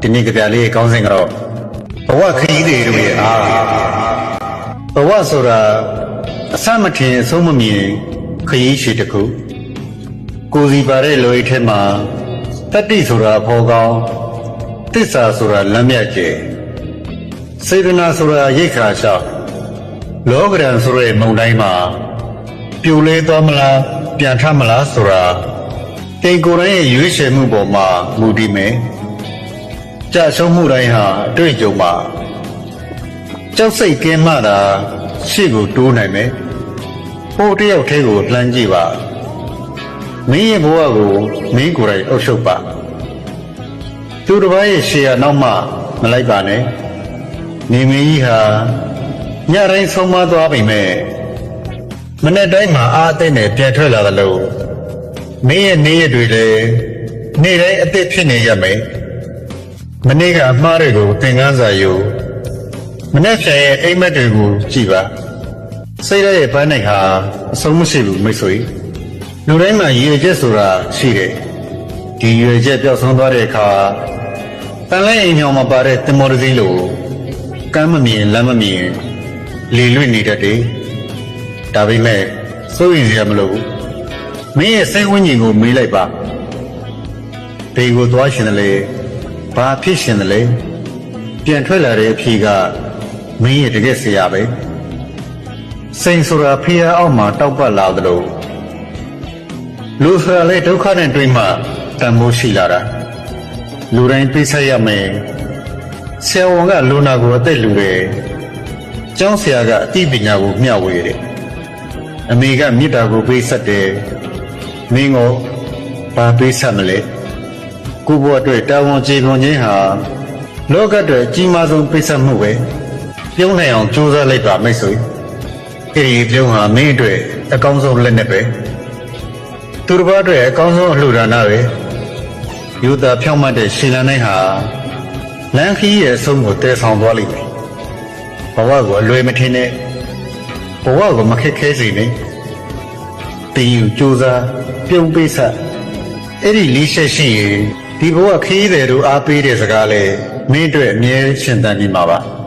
ဒီနေ့ကြပြလေးကောင်းစဉ်ကတော့ဘဝခရီးတွေတို့ရဲ့အားဘဝဆိုတာအစမထင်အဆုံးမမြင်ခရီးရှိတစ်ခုကိုယ်စီပါတဲ့လူအိတ်ထဲမှာတတ္တိဆိုတာဖောကောင်းသစ္စာဆိုတာလမ်းမြတ်ကျဲစေတနာဆိုတာရိတ်ခါလျှောက်လောကရန်ဆိုတဲ့မုံတိုင်းမှာပြိုလဲသွားမလားပြန်ထမလားဆိုတာတိန်ကိုယ်တိုင်းရဲ့ရွေးချယ်မှုပေါ်မှာမူတည်မယ် ကြာဆုံးမှုတိုင်းဟာအတွေ့အကြုံမှာကြောက်စိတ်ကင်းမှတာရှေ့ကိုတိုးနိုင်မယ်ဟိုတယောက်တည်းကိုလှမ်းကြည့်ပါမင်းရဲ့ဘဝကိုမင်းကိုယ်တိုင်အုပ်ချုပ်ပါသူတစ်ပါးရဲ့ရှေ့ကနောက်မှမလိုက်ပါနဲ့နေမင်းကြီးဟာညတိုင်းဆုံးမသွားပြီမဲ့မနေ့တိုင်းမှာအားအသိနဲ့ပြန်ထွက်လာသလိုမင်းရဲ့နေ့ရက်တွေလည်းနေ့တိုင်းအသက်ဖြစ်နေရမယ် မနေ့ကအမှားတွေကိုသင်ခန်းစာယူမနေ့ဖြန်ရဲ့အိမ်မက်တွေကိုကြည့်ပါစိတ်ရရဲ့ပန်းနိုင်ဟာအဆုံးမရှိဘူးမိတ်ဆွေလူတိုင်းမှာရည်ရွယ်ချက်ဆိုတာရှိတယ်ဒီရည်ရွယ်ချက်ပျောက်ဆုံးသွားတဲ့အခါတန်လဲအိမ်မြောင်မှာပါတဲ့တင်မော်တစည်းလိုကမ်းမမြင်လမ်းမမြင်လေလွင့်နေတတ်တယ်ဒါပေမဲ့စိုးရိမ်စရာမလိုဘူးမင်းရဲ့စိတ်ဝိညာဉ်ကိုမေးလိုက်ပါဘေကိုသွားရှင်တယ်လေ ဘာဖြစ်ရှင်တယ်လဲပြန်ထွက်လာတဲ့အဖြေကမင်းရဲ့တကယ်ဆရာပဲစိန်ဆိုတာဖျားအောက်မှာတောက်ပတ်လာသလိုလူဆိုတာလေဒုက္ခနဲ့တွေ့မှတန်ဖိုးရှိလာတာလူတိုင်းသိဆက်ရမယ်ဆရာဝန်ကလူနာကိုအသက်လူတယ်ကျောင်းဆရာကအသိပညာကိုမျှဝေတယ်အမေကမေတ္တာကိုပေးဆက်တယ်မင်းကိုဘာပေးဆက်မလဲ ကိုဘွားအတွက်တာဝန်ကျေပွန်ခြင်းဟာလောကအတွက်အကြီးမားဆုံးပေးဆက်မှုပဲပြုံးနိုင်အောင်ကြိုးစားလိုက်ပါမိတ်ဆွေအဲ့ဒီပြုံးဟာမင်းအတွက်အကောင်းဆုံးလက်နက်ပဲသူတစ်ပါးအတွက်အကောင်းဆုံးအလှူဒါနပဲယူသားဖြောင့်မတ်တဲ့ရှင်လန်းတိုင်းဟာလမ်းခီးရဲ့အဆုံးကိုတည်ဆောင်သွားလိမ့်မယ်ဘဝကိုအလွယ်မထင်နဲ့ဘဝကိုမခက်ခဲစေနဲ့တင်ယူကြိုးစားပြုံးပေးဆက်အဲ့ဒီလေးချက်ရှိရင် ဒီဘဝခီးတယ်တို့အားပေးတဲ့စကားလဲမင်းအတွက်အမြဲရှင်းတန်နေမှာပါ